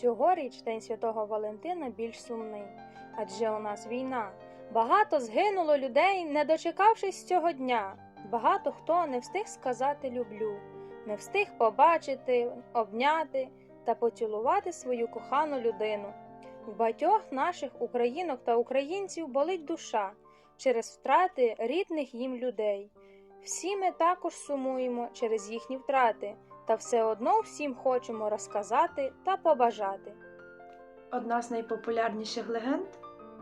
Цьогоріч День Святого Валентина більш сумний, адже у нас війна. Багато згинуло людей, не дочекавшись цього дня. Багато хто не встиг сказати люблю, не встиг побачити, обняти та поцілувати свою кохану людину. В багатьох наших українок та українців болить душа через втрати рідних їм людей. Всі ми також сумуємо через їхні втрати, та все одно всім хочемо розказати та побажати. Одна з найпопулярніших легенд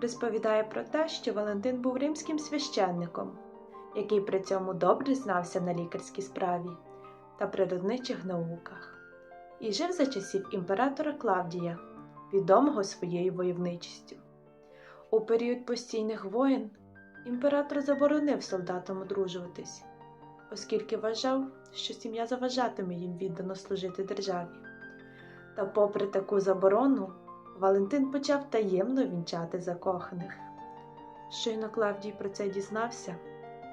розповідає про те, що Валентин був римським священником, який при цьому добре знався на лікарській справі та природничих науках, і жив за часів імператора Клавдія, відомого своєю войовничістю. У період постійних воєн імператор заборонив солдатам одружуватись, оскільки вважав, що сім'я заважатиме їм віддано служити державі. Та, попри таку заборону, Валентин почав таємно вінчати закоханих. Щойно Клавдій про це дізнався,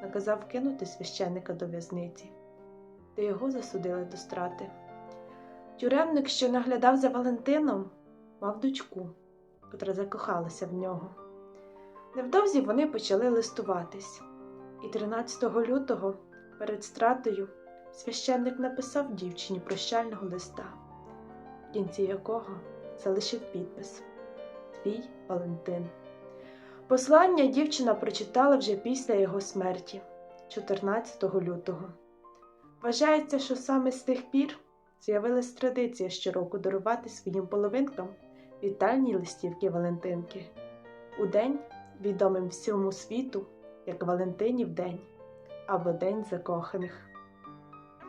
наказав кинути священника до в'язниці, де його засудили до страти. Тюремник, що наглядав за Валентином, мав дочку, котра закохалася в нього. Невдовзі вони почали листуватись, і 13 лютого перед стратою священник написав дівчині прощального листа, в кінці якого залишив підпис Твій Валентин. Послання дівчина прочитала вже після його смерті, 14 лютого. Вважається, що саме з тих пір з'явилась традиція щороку дарувати своїм половинкам вітальні листівки Валентинки у день, відомим всьому світу, як Валентинів день або День закоханих.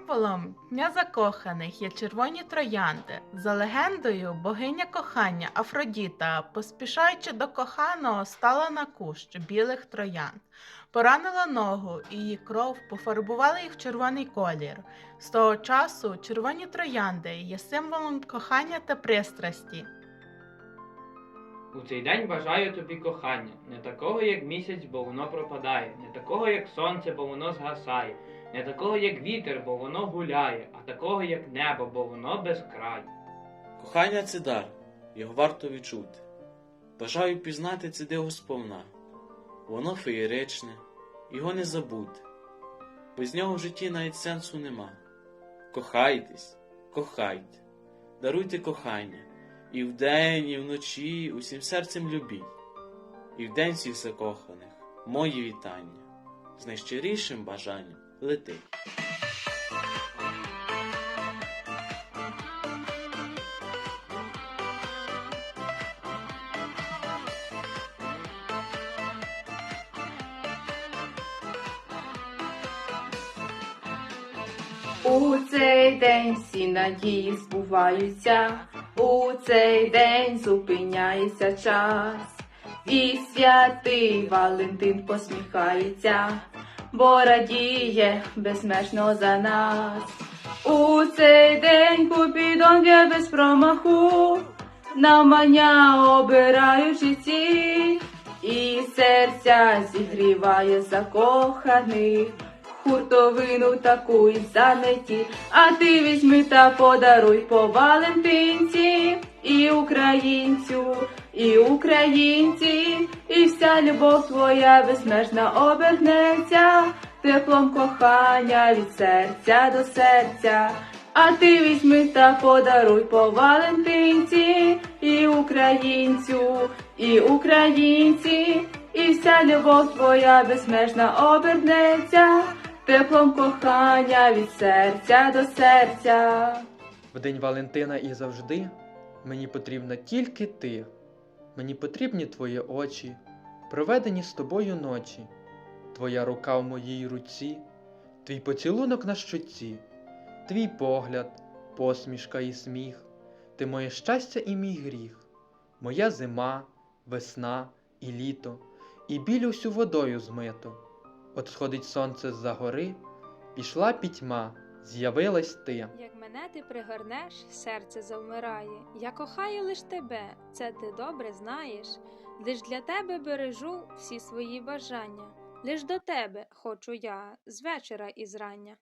Символом Дня закоханих є червоні троянди. За легендою, богиня кохання Афродіта, поспішаючи до коханого, стала на кущ білих троянд, поранила ногу, і її кров пофарбувала їх в червоний колір. З того часу червоні троянди є символом кохання та пристрасті. У цей день бажаю тобі кохання, не такого, як місяць, бо воно пропадає, не такого, як сонце, бо воно згасає, не такого, як вітер, бо воно гуляє, а такого, як небо, бо воно безкрай. Кохання це дар, його варто відчути. Бажаю пізнати це диво сповна. Воно феєричне, його не забути. Без нього в житті навіть сенсу нема. Кохайтесь, кохайте, даруйте кохання, і вдень, і вночі усім серцем любіть. І в день всіх закоханих мої вітання, з найщирішим бажанням лети. У цей день всі надії збуваються, у цей день зупиняється час, і святий Валентин посміхається, бо радіє безмежно за нас. У цей день Купідон б'є без промаху, намання обирають житті, і серця зігріває закоханих хуртовину таку й занеті, а ти візьми та подаруй по Валентинці, і українцю, і українці, і вся любов твоя безмежна обернеться, теплом кохання від серця до серця. А ти візьми та подаруй по Валентинці, і українцю, і українці, і вся любов твоя безмежна обернеться, теплом кохання від серця до серця. В день Валентина і завжди мені потрібна тільки ти. Мені потрібні твої очі, проведені з тобою ночі, твоя рука в моїй руці, твій поцілунок на щоці, твій погляд, посмішка і сміх, ти моє щастя і мій гріх, моя зима, весна і літо, і біль усю водою змито. От сходить сонце з-за гори, пішла пітьма, з'явилась ти. Як мене ти пригорнеш, серце завмирає. Я кохаю лиш тебе, це ти добре знаєш. Лиш для тебе бережу всі свої бажання. Лиш до тебе хочу я з вечора і зрання.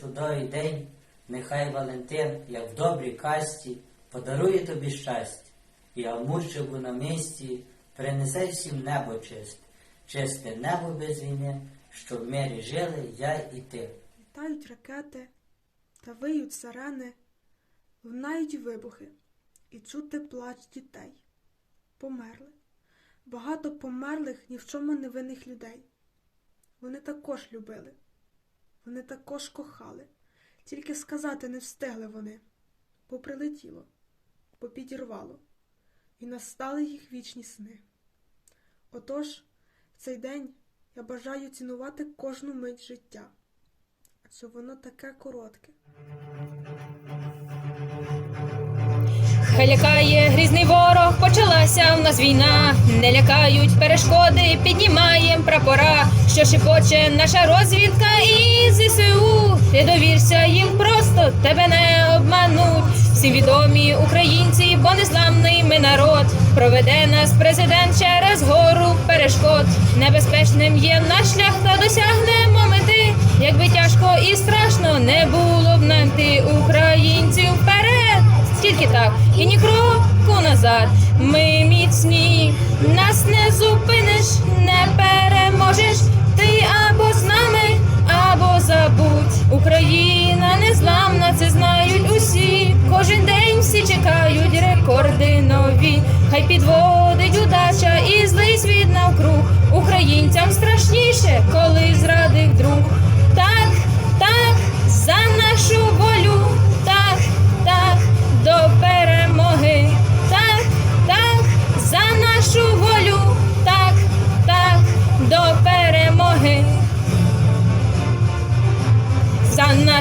Чудовий день, нехай Валентин, як в добрій касті, подарує тобі щастя, і амурчику на місці принесе всім небо чисте, чисте небо без війни, щоб в мирі жили я і ти. Літають ракети та виють сирени, лунають вибухи і чути плач дітей. Померли. Багато померлих ні в чому не винних людей. Вони також любили, вони також кохали, тільки сказати не встигли вони, бо прилетіло, бо підірвало, і настали їх вічні сни. Отож, в цей день я бажаю цінувати кожну мить життя адже воно таке коротке. Хай лякає грізний ворог, почалася в нас війна. Не лякають перешкоди, піднімаєм прапора, що шепоче наша розвідка і ЗСУ. Ти довірся їм просто, тебе не обмануть. Всім відомі українці, бо незламний ми народ. Проведе нас президент через гору перешкод. Небезпечним є наш шлях, та досягнемо мети. Якби тяжко і страшно не було б нам ти українців вперед. Тільки так, і ні кроку назад. Ми міцні, нас не зупиниш, не переможеш. Ти або з нами, або забудь. Україна незламна, це знають усі. Кожен день всі чекають рекорди нові. Хай підводить удача і злий світ навкруг. Українцям страшніше, коли зрадив друг.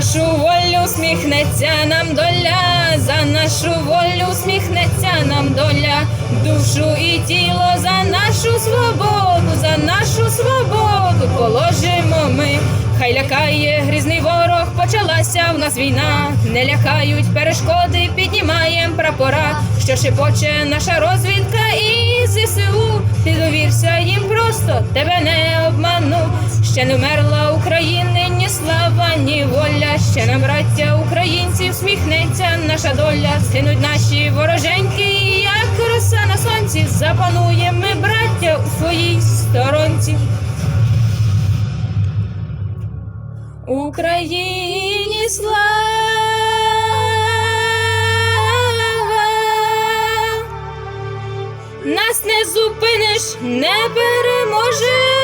Нашу волю сміхнеться нам доля, за нашу волю сміхнеться нам доля, душу і тіло за нашу свободу, за нашу свободу положимо ми. Хай лякає грізний ворог, почалася в нас війна. Не лякають перешкоди, піднімаєм прапора, що шепоче наша розвідка і ЗСУ. Ти довірся їм просто, тебе не обману. Ще не вмерла України, слава, ні воля. Ще нам, браття українців, всміхнеться наша доля. Згинуть наші вороженьки, як роса на сонці. Запануємо ми, браття, у своїй сторонці. Україні слава! Нас не зупиниш, не переможеш.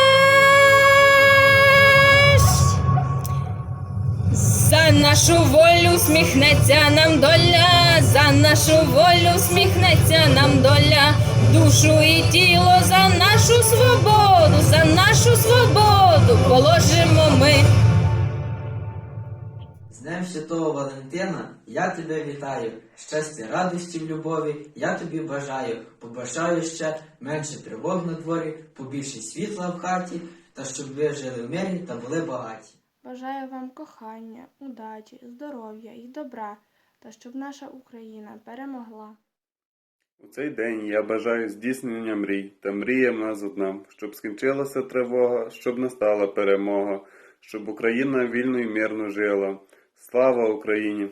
Нашу волю сміхнеться нам доля, за нашу волю сміхнеться нам доля, душу і тіло за нашу свободу, за нашу свободу положимо ми. З Днем Святого Валентина я тебе вітаю. Щастя, радості в любові я тобі бажаю. Побажаю ще менше тривог на дворі, побільше світла в хаті, та щоб ви жили в мирі та були багаті. Бажаю вам кохання, удачі, здоров'я і добра, та щоб наша Україна перемогла. У цей день я бажаю здійснення мрій, та мріям нас одна, щоб скінчилася тривога, щоб настала перемога, щоб Україна вільно і мирно жила. Слава Україні!